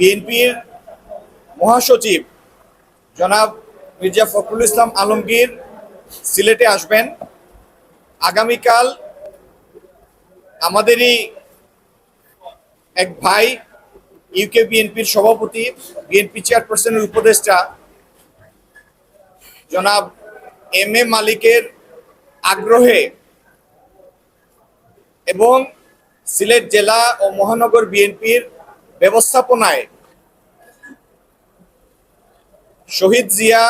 বিএনপির মহাসচিব জনাব মির্জা ফখরুল ইসলাম আলমগীর সিলেটে আসবেন। আগামীকাল আমাদেরই এক ভাই ইউকে বিএনপির সভাপতি, বিএনপি চেয়ারপারসনের উপদেষ্টা জনাব এম এ মালিকের আগ্রহে এবং সিলেট জেলা ও মহানগর বিএনপির ব্যবস্থাপনায় শহীদ জিয়া,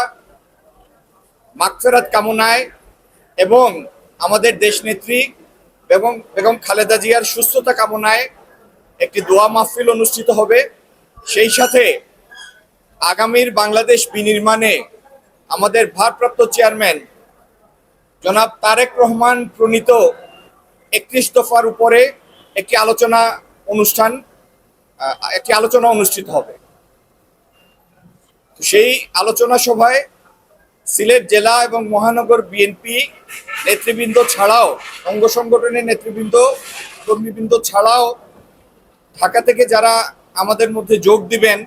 মাগফেরাত কামনায় এবং আমাদের দেশনেত্রী বেগম বেগম খালেদা জিয়ার সুস্থতা কামনায় একটি দোয়া মাহফিল অনুষ্ঠিত হবে। সেই সাথে আগামীর বাংলাদেশ বিনির্মাণে আমাদের ভারপ্রাপ্ত চেয়ারম্যান জনাব তারেক রহমান প্রণীত একত্রিশ দফার উপরে একটি আলোচনা অনুষ্ঠান একটি আলোচনা অনুষ্ঠিত হবে। সেই আলোচনা সভায় সিলেট জেলা এবং মহানগর বিএনপি নেতৃবৃন্দ ছাড়াও, অঙ্গ সংগঠনের নেতৃবৃন্দ, কর্মীবৃন্দ ছাড়াও ঢাকা থেকে যারা আমাদের মধ্যে যোগ দিবেন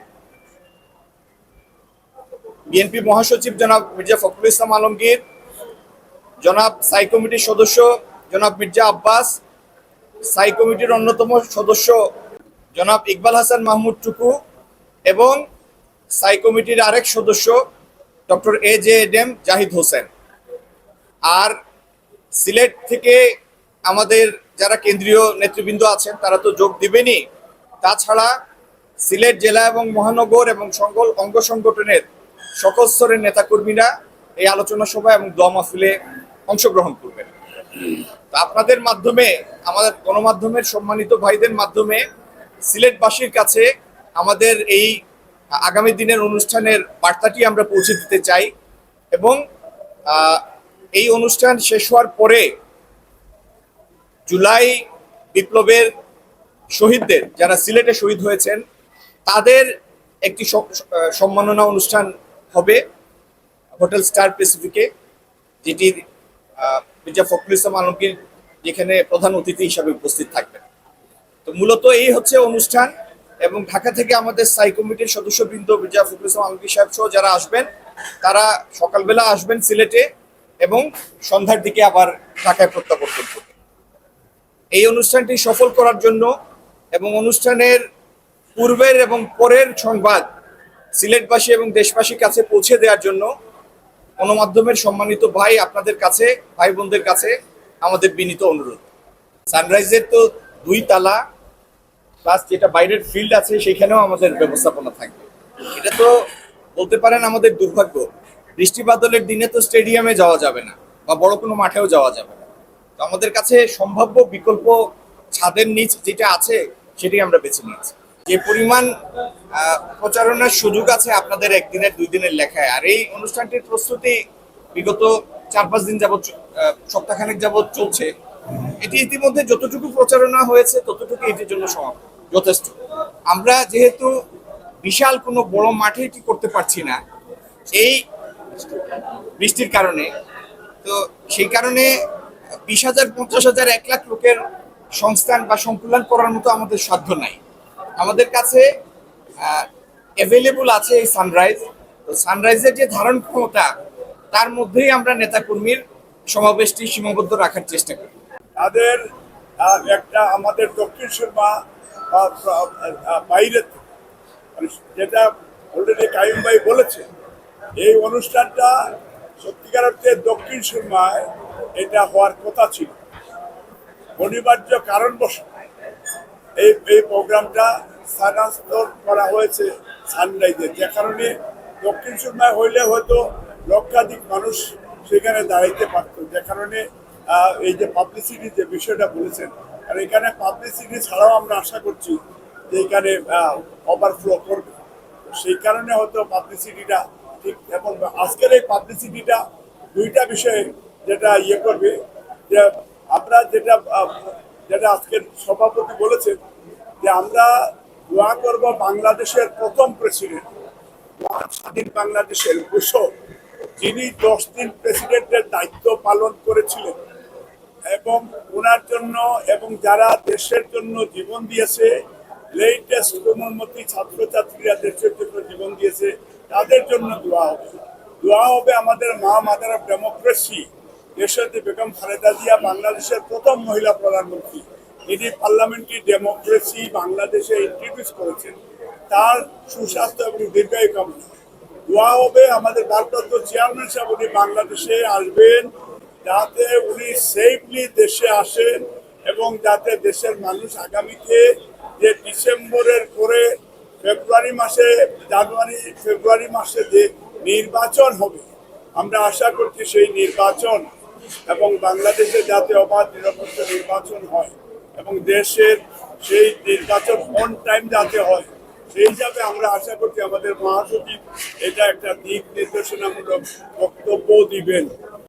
বিএনপি মহাসচিব জনাব মির্জা ফখরুল ইসলাম আলমগীর, জনাব সাই কমিটির সদস্য জনাব মির্জা আব্বাস সাই কমিটির অন্যতম সদস্য জনাব ইকবাল হাসান মাহমুদ টুকু এবং সাই কমিটির আরেক সদস্য, ডক্টর এ জে এডেম জাহিদ হোসেন। আর সিলেট থেকে আমাদের যারা কেন্দ্রীয় নেতৃবৃন্দ আছেন, তারা তো যোগ দিবেনই। তাছাড়া সিলেট জেলা এবং মহানগর এবং সকল অঙ্গ সংগঠনের সকল স্তরের নেতাকর্মীরা এই আলোচনা সভা এবং দোয়া মাহফিলে অংশগ্রহণ করবেন। আপনাদের মাধ্যমে, আমাদের গণমাধ্যমের সম্মানিত ভাইদের মাধ্যমে সিলেটবাসীর কাছে আমাদের এই আগামী দিনের অনুষ্ঠানের বার্তাটি আমরা পৌঁছে দিতে চাই এবং এই অনুষ্ঠান শেষ হওয়ার পরে জুলাই বিপ্লবের শহীদদের যারা সিলেটে শহীদ হয়েছেন, তাদের একটি সম্মাননা অনুষ্ঠান হবে হোটেল স্টার প্যাসিফিকে যেটি মির্জা ফখরুল ইসলাম আলমগীর যেখানে প্রধান অতিথি হিসাবে উপস্থিত থাকবেন। তো মূলত এই হচ্ছে অনুষ্ঠান এবং ঢাকা থেকে আমাদের স্থায়ী কমিটির সদস্যবৃন্দ মির্জা ফখরুল ইসলাম আলমগীর সাহেব সহ যারা আসবেন, তারা সকালবেলা আসবেন সিলেটে এবং সন্ধ্যার দিকে আবার ঢাকায় প্রত্যাবর্তন করবেন। এই অনুষ্ঠানটি সফল করার জন্য এবং অনুষ্ঠানের পূর্বের এবং পরের সংবাদ সিলেটবাসী এবং দেশবাসীর কাছে পৌঁছে দেওয়ার জন্য গণমাধ্যমের সম্মানিত ভাই আপনাদের কাছে, ভাই বোনদের কাছে আমাদের বিনীত অনুরোধ। সানরাইজের তো দুই তালা প্লাস যেটা বাইরের ফিল্ড আছে, সেখানেও আমাদের ব্যবস্থাপনা থাকবে। এটা তো বলতে পারেন আমাদের দুর্ভাগ্য। বৃষ্টি বাদলের দিনে তো স্টেডিয়ামে যাওয়া যাবে না, বা বড় কোনো মাঠেও যাওয়া যাবে না। তো আমাদের কাছে সম্ভাব্য বিকল্প ছাদের নিচ যেটা আছে সেটি আমরা বেছে নিয়েছি। যে পরিমাণ প্রচারণার সুযোগ আছে আপনাদের একদিনের দুই দিনের লেখায়। আর এই অনুষ্ঠানটির প্রস্তুতি বিগত চার পাঁচ দিন যাবৎ সপ্তাহখানেক যাবৎ চলছে। এটি ইতিমধ্যে যতটুকু প্রচারণা হয়েছে, ততটুকু এটির জন্য সমাপ্ত। যথেষ্ট। আমরা যেহেতু বিশাল কোনো বড় মাঠে এটি করতে পারছি না, এই বৃষ্টির কারণে, তো সেই কারণে বিশ হাজার, পঞ্চাশ হাজার, এক লাখ লোকের সংস্থান বা সংকুলন করার মতো আমাদের সাধ্য নাই। আমাদের কাছে অ্যাভেলেবল আছে এই সানরাইজ তো সানরাইজের যে ধারণ ক্ষমতা, তার মধ্যেই আমরা নেতাকর্মীর সমাবেশটি সীমাবদ্ধ রাখার চেষ্টা করি। তাদের একটা আমাদের দক্ষিণ সুরমা বাইরে যেটা অলরেডি কাইম ভাই বলেছে, এই অনুষ্ঠানটা সত্যিকার অর্থে দক্ষিণ সুরমায় এটা হওয়ার কথা ছিল। অনিবার্য কারণবশ এই এই প্রোগ্রামটা স্থানান্তর করা হয়েছে সানরাইজে। যে কারণে দক্ষিণ সুরমায় হইলে হয়তো লক্ষাধিক মানুষ সেখানে দাঁড়াইতে পারতো। যে কারণে এই যে পাবলিসিটি যে বিষয়টা বলেছেন আর এখানে পাবলিসিটি ছাড়াও আমরা আশা করছি যে এখানে ওভারফ্লো করবে। সেই কারণে হয়তো পাবলিসিটিটা ঠিক এবং আজকের এই পাবলিসিটিটা দুইটা বিষয়ে যেটা ইয়ে করবে, যে আমরা যেটা যেটা আজকের সভাপতি বলেছেন যে আমরা দোয়া করব বাংলাদেশের প্রথম প্রেসিডেন্ট স্বাধীন বাংলাদেশের কুশল যিনি দশ দিন প্রেসিডেন্টের দায়িত্ব পালন করেছিলেন। এবং ওনার জন্য এবং যারা দেশের জন্য জীবন দিয়েছে লেটেস্ট কোমলমতি ছাত্রছাত্রীরা দেশের জন্য জীবন দিয়েছে, তাদের জন্য দোয়া হবে। দোয়া হবে আমাদের মা মাদার অফ ডেমোক্রেসি দেশাদি বেগম খালেদা জিয়া, বাংলাদেশের প্রথম মহিলা প্রধানমন্ত্রী। তিনি পার্লামেন্টারি ডেমোক্রেসি বাংলাদেশে ইন্ট্রোডিউস করেছেন, তার সুস্বাস্থ্য এবং দীর্ঘায়ু কামনা। দোয়া হবে আমাদের ভারপ্রাপ্ত চেয়ারম্যান সাহেব, উনি বাংলাদেশে আসবেন। যাতে উনি সেফলি দেশে আসেন এবং যাতে দেশের মানুষ আগামীতে যে ডিসেম্বরের পরে ফেব্রুয়ারি মাসে, জানুয়ারি, ফেব্রুয়ারি মাসে যে নির্বাচন হবে, আমরা আশা করছি সেই নির্বাচন এবং বাংলাদেশে যাতে অবাধ নিরপেক্ষ নির্বাচন হয় এবং দেশের সেই নির্বাচন অন টাইম যাতে হয়, সেই হিসাবে আমরা আশা করছি আমাদের মহাসচিব এটা একটা দিক নির্দেশনামূলক বক্তব্য দিবেন।